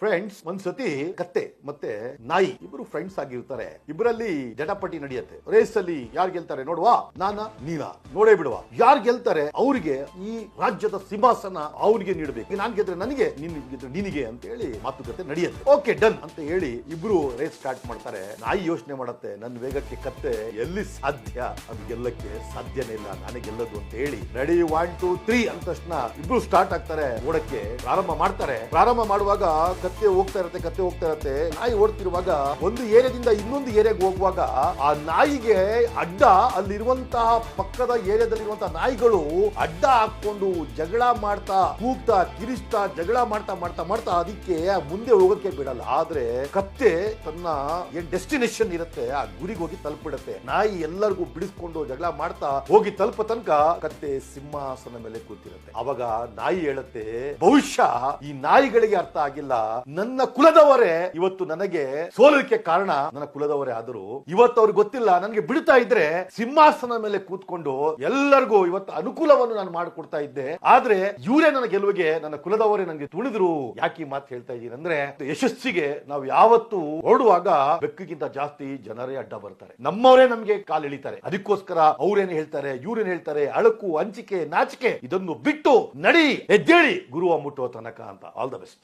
Friends ಒಂದ್ಸತಿ ಕತ್ತೆ, ಮತ್ತೆ ನಾಯಿ, ಇಬ್ರು ಫ್ರೆಂಡ್ಸ್ ಆಗಿರ್ತಾರೆ. ಇಬ್ಬರಲ್ಲಿ ಜಟಾಪಟಿ ನಡೆಯುತ್ತೆ. ರೇಸ್ ಅಲ್ಲಿ ಯಾರು ಗೆಲ್ತಾರೆ ನೋಡುವ? ನಾನ, ನೀನ. ನೋಡೇ ಬಿಡುವ. ಯಾರು ಗೆಲ್ತಾರೆ? ಅವ್ರಿಗೆ ಈ ರಾಜ್ಯದ ಸಿಂಹಾಸನ ಅವ್ರಿಗೆ ನೀಡಬೇಕು. ನಾನ್ ಗೆದ್ರೆ ನನಗೆ, ನಿನ್ ಗೆದ್ರೆ ನಿನಗೆ ಅಂತ ಹೇಳಿ ಮಾತುಕತೆ ನಡೆಯುತ್ತೆ. ಓಕೆ ಡನ್ ಅಂತ ಹೇಳಿ ಇಬ್ರು ರೇಸ್ ಸ್ಟಾರ್ಟ್ ಮಾಡ್ತಾರೆ. ನಾಯಿ ಯೋಚನೆ ಮಾಡುತ್ತೆ. ನನ್ನ ವೇಗಕ್ಕೆ ಕತ್ತೆ, ಎಲ್ಲಿ ಸಾಧ್ಯ? ಅದು ಗೆಲ್ಲಕ್ಕೆ ಸಾಧ್ಯನೇ ಇಲ್ಲ. ನಾನೇ ಗೆಲ್ಲದು ಅಂತ ಹೇಳಿ ರೆಡಿ ಒನ್ ಟೂ ತ್ರೀ ಅಂತ ತಕ್ಷಣ ಇಬ್ರು ಸ್ಟಾರ್ಟ್ ಆಗ್ತಾರೆ. ಓಡಕ್ಕೆ ಪ್ರಾರಂಭ ಮಾಡ್ತಾರೆ. ಪ್ರಾರಂಭ ಮಾಡುವಾಗ ಕತ್ತೆ ಹೋಗ್ತಾ ಇರತ್ತೆ ಕತ್ತೆ ಹೋಗ್ತಾ ಇರತ್ತೆ. ನಾಯಿ ಓಡ್ತಿರುವಾಗ ಒಂದು ಏರಿಯಾದಿಂದ ಇನ್ನೊಂದು ಏರಿಯಾಗೆ ಹೋಗುವಾಗ ಆ ನಾಯಿಗೆ ಅಡ್ಡ ಅಲ್ಲಿರುವಂತಹ ಪಕ್ಕದ ಏರಿಯಾದಲ್ಲಿರುವಂತಹ ನಾಯಿಗಳು ಅಡ್ಡ ಹಾಕೊಂಡು ಜಗಳ ಮಾಡ್ತಾ, ಕೂಗ್ತಾ, ಕಿರಿಸ್ತಾ, ಜಗಳ ಮಾಡ್ತಾ ಮಾಡ್ತಾ ಮಾಡ್ತಾ ಅದಕ್ಕೆ ಮುಂದೆ ಹೋಗೋಕೆ ಬಿಡಲ್ಲ. ಆದ್ರೆ ಕತ್ತೆ ತನ್ನ ಏನ್ ಡೆಸ್ಟಿನೇಷನ್ ಇರುತ್ತೆ, ಆ ಗುರಿಗೆ ಹೋಗಿ ತಲುಪಿಡುತ್ತೆ. ನಾಯಿ ಎಲ್ಲರಿಗೂ ಬಿಡಿಸ್ಕೊಂಡು ಜಗಳ ಮಾಡ್ತಾ ಹೋಗಿ ತಲುಪ ತನಕ ಕತ್ತೆ ಸಿಂಹಾಸನ ಮೇಲೆ ಕೂತಿರುತ್ತೆ. ಅವಾಗ ನಾಯಿ ಹೇಳುತ್ತೆ, ಬಹುಶಃ ಈ ನಾಯಿಗಳಿಗೆ ಅರ್ಥ ಆಗಿಲ್ಲ. ನನ್ನ ಕುಲದವರೇ, ಇವತ್ತು ನನಗೆ ಸೋಲಕ್ಕೆ ಕಾರಣ ನನ್ನ ಕುಲದವರೇ ಆದರೂ, ಇವತ್ತು ಅವ್ರಿಗೆ ಗೊತ್ತಿಲ್ಲ, ನನಗೆ ಬಿಡ್ತಾ ಇದ್ರೆ ಸಿಂಹಾಸನ ಮೇಲೆ ಕೂತ್ಕೊಂಡು ಎಲ್ಲರಿಗೂ ಇವತ್ತು ಅನುಕೂಲವನ್ನು ನಾನು ಮಾಡಿಕೊಡ್ತಾ ಇದ್ದೆ. ಆದ್ರೆ ಇವರೇ ನನ್ನ ಗೆಲುವಿಗೆ, ನನ್ನ ಕುಲದವರೇ ನನಗೆ ತುಳಿದ್ರು. ಯಾಕೆ ಈ ಮಾತು ಹೇಳ್ತಾ ಇದ್ದೀನಿ ಅಂದ್ರೆ, ಯಶಸ್ಸಿಗೆ ನಾವು ಯಾವತ್ತು ಓಡುವಾಗ ಬೆಕ್ಕಿಗಿಂತ ಜಾಸ್ತಿ ಜನರೇ ಅಡ್ಡ ಬರ್ತಾರೆ. ನಮ್ಮವರೇ ನಮ್ಗೆ ಕಾಲು ಎಳಿತಾರೆ. ಅದಕ್ಕೋಸ್ಕರ ಅವ್ರೇನ್ ಹೇಳ್ತಾರೆ, ಇವ್ರೇನ್ ಹೇಳ್ತಾರೆ, ಅಳಕು, ಹಂಚಿಕೆ, ನಾಚಿಕೆ, ಇದನ್ನು ಬಿಟ್ಟು ನಡಿ, ಎದ್ದೇಳಿ ಗುರುವ ಮುಟ್ಟುವ ತನಕ ಅಂತ. All the best